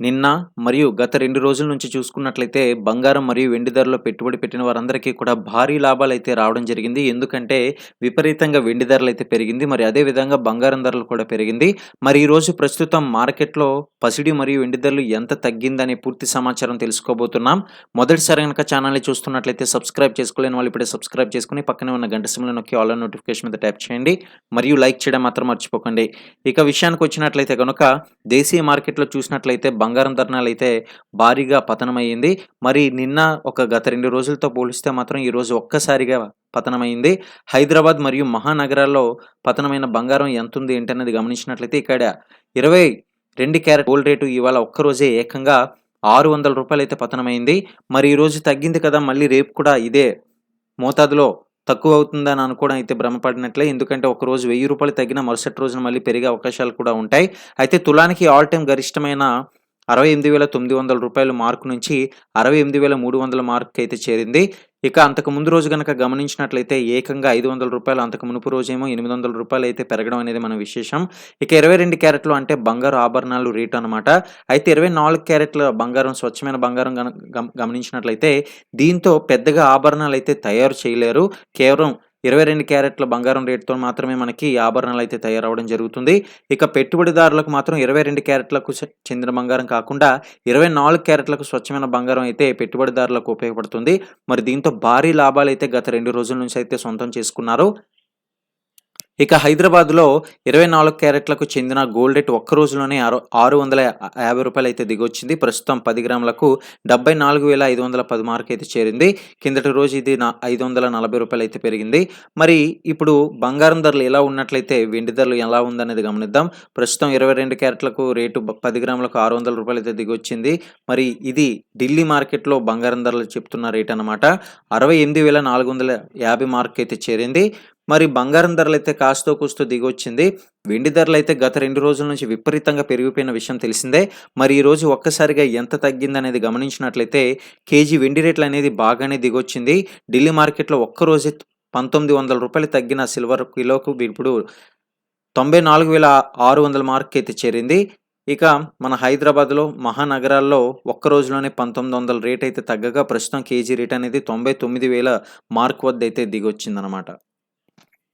నిన్న మరియు గత రెండు రోజుల నుంచి చూసుకున్నట్లయితే బంగారం మరియు వెండి ధరలో పెట్టుబడి పెట్టిన వారందరికీ కూడా భారీ లాభాలు అయితే రావడం జరిగింది. ఎందుకంటే విపరీతంగా వెండి ధరలు అయితే పెరిగింది. మరి అదే విధంగా బంగారం ధరలు కూడా పెరిగింది. మరి ఈరోజు ప్రస్తుతం మార్కెట్లో పసిడి మరియు వెండి ధరలు ఎంత తగ్గిందనే పూర్తి సమాచారం తెలుసుకోబోతున్నాం. మొదటిసారి కనుక ఛానల్ని చూస్తున్నట్లయితే సబ్స్క్రైబ్ చేసుకోలేని వాళ్ళు ఇప్పుడే సబ్స్క్రైబ్ చేసుకుని పక్కనే ఉన్న గంట సిమ్లో నొక్కి ఆల్ నోటిఫికేషన్ మీద ట్యాప్ చేయండి. మరియు లైక్ చేయడం మాత్రం మర్చిపోకండి. ఇక విషయానికి వచ్చినట్లయితే కనుక దేశీయ మార్కెట్లో చూసినట్లయితే బంగారం ధరణాలు అయితే భారీగా పతనమైంది మరి నిన్న ఒక గత రెండు రోజులతో పోలిస్తే మాత్రం ఈరోజు ఒక్కసారిగా పతనమైంది హైదరాబాద్ మరియు మహానగరాల్లో పతనమైన బంగారం ఎంత ఉంది ఏంటనేది గమనించినట్లయితే ఇక్కడ ఇరవై రెండు క్యారెట్ గోల్డ్ రేటు ఇవాళ ఒక్కరోజే ఏకంగా ఆరు వందల రూపాయలు అయితే పతనమైంది మరి ఈరోజు తగ్గింది కదా మళ్ళీ రేపు కూడా ఇదే మోతాదులో తక్కువ అవుతుందని అనుకోవడం అయితే భ్రమపడినట్లే. ఎందుకంటే ఒక రోజు వెయ్యి రూపాయలు తగ్గిన మరుసటి రోజున మళ్ళీ పెరిగే అవకాశాలు కూడా ఉంటాయి. అయితే తులానికి ఆల్ టైం గరిష్టమైన అరవై ఎనిమిది వేల తొమ్మిది వందల రూపాయల మార్కు నుంచి అరవై ఎనిమిది వేల మూడు వందల మార్క్ అయితే చేరింది. ఇక అంతకు ముందు రోజు కనుక గమనించినట్లయితే ఏకంగా ఐదు వందల రూపాయలు అంతకు మునుపు రోజేమో ఎనిమిది వందల రూపాయలు అయితే పెరగడం అనేది మన విశేషం. ఇక ఇరవై రెండు క్యారెట్లు అంటే బంగారు ఆభరణాలు రేటు అనమాట అయితే ఇరవై నాలుగు క్యారెట్ల బంగారం స్వచ్ఛమైన బంగారం గమనించినట్లయితే దీంతో పెద్దగా ఆభరణాలు అయితే తయారు చేయలేరు. కేవలం ఇరవై రెండు క్యారెట్ల బంగారం రేటుతో మాత్రమే మనకి ఆభరణాలు అయితే తయారవడం జరుగుతుంది. ఇక పెట్టుబడిదారులకు మాత్రం ఇరవై రెండు క్యారెట్లకు చెందిన బంగారం కాకుండా ఇరవై నాలుగు క్యారెట్లకు స్వచ్ఛమైన బంగారం అయితే పెట్టుబడిదారులకు ఉపయోగపడుతుంది. మరి దీంతో భారీ లాభాలు అయితే గత రెండు రోజుల నుంచి అయితే సొంతం చేసుకున్నారు. ఇక హైదరాబాద్లో ఇరవై నాలుగు క్యారెట్లకు చెందిన గోల్డ్ రేట్ ఒక్క రోజులోనే ఆరు ఆరు వందల యాభై రూపాయలు అయితే దిగొచ్చింది. ప్రస్తుతం పది గ్రాములకు డెబ్బై నాలుగు వేల ఐదు వందల పది మార్క్ అయితే చేరింది. కిందటి రోజు ఇది నా ఐదు వందల నలభై రూపాయలు అయితే పెరిగింది. మరి ఇప్పుడు బంగారం ధరలు ఎలా ఉన్నట్లయితే వెండి ధరలు ఎలా ఉందనేది గమనిద్దాం. ప్రస్తుతం ఇరవై రెండు క్యారెట్లకు రేటు పది గ్రాములకు ఆరు వందల రూపాయలు అయితే దిగొచ్చింది. మరి ఇది ఢిల్లీ మార్కెట్లో బంగారం ధరలు చెప్తున్న రేట్ అనమాట అరవై ఎనిమిది వేల నాలుగు వందల యాభై మార్క్ అయితే చేరింది. మరి బంగారం ధరలు అయితే కాస్తో కూస్తో దిగొచ్చింది. వెండి ధరలు అయితే గత రెండు రోజుల నుంచి విపరీతంగా పెరిగిపోయిన విషయం తెలిసిందే. మరి ఈ రోజు ఒక్కసారిగా ఎంత తగ్గిందనేది గమనించినట్లయితే కేజీ వెండి రేట్లు అనేది బాగానే దిగొచ్చింది. ఢిల్లీ మార్కెట్లో ఒక్కరోజే పంతొమ్మిది వందల రూపాయలు తగ్గిన సిల్వర్ కిలోకు ఇప్పుడు తొంభై నాలుగు వేల ఆరు వందల మార్క్ అయితే చేరింది. ఇక మన హైదరాబాద్లో మహానగరాల్లో ఒక్క రోజులోనే పంతొమ్మిది వందల రేట్ అయితే తగ్గగా ప్రస్తుతం కేజీ రేట్ అనేది తొంభై తొమ్మిది వేల మార్క్ వద్ద అయితే దిగొచ్చిందనమాట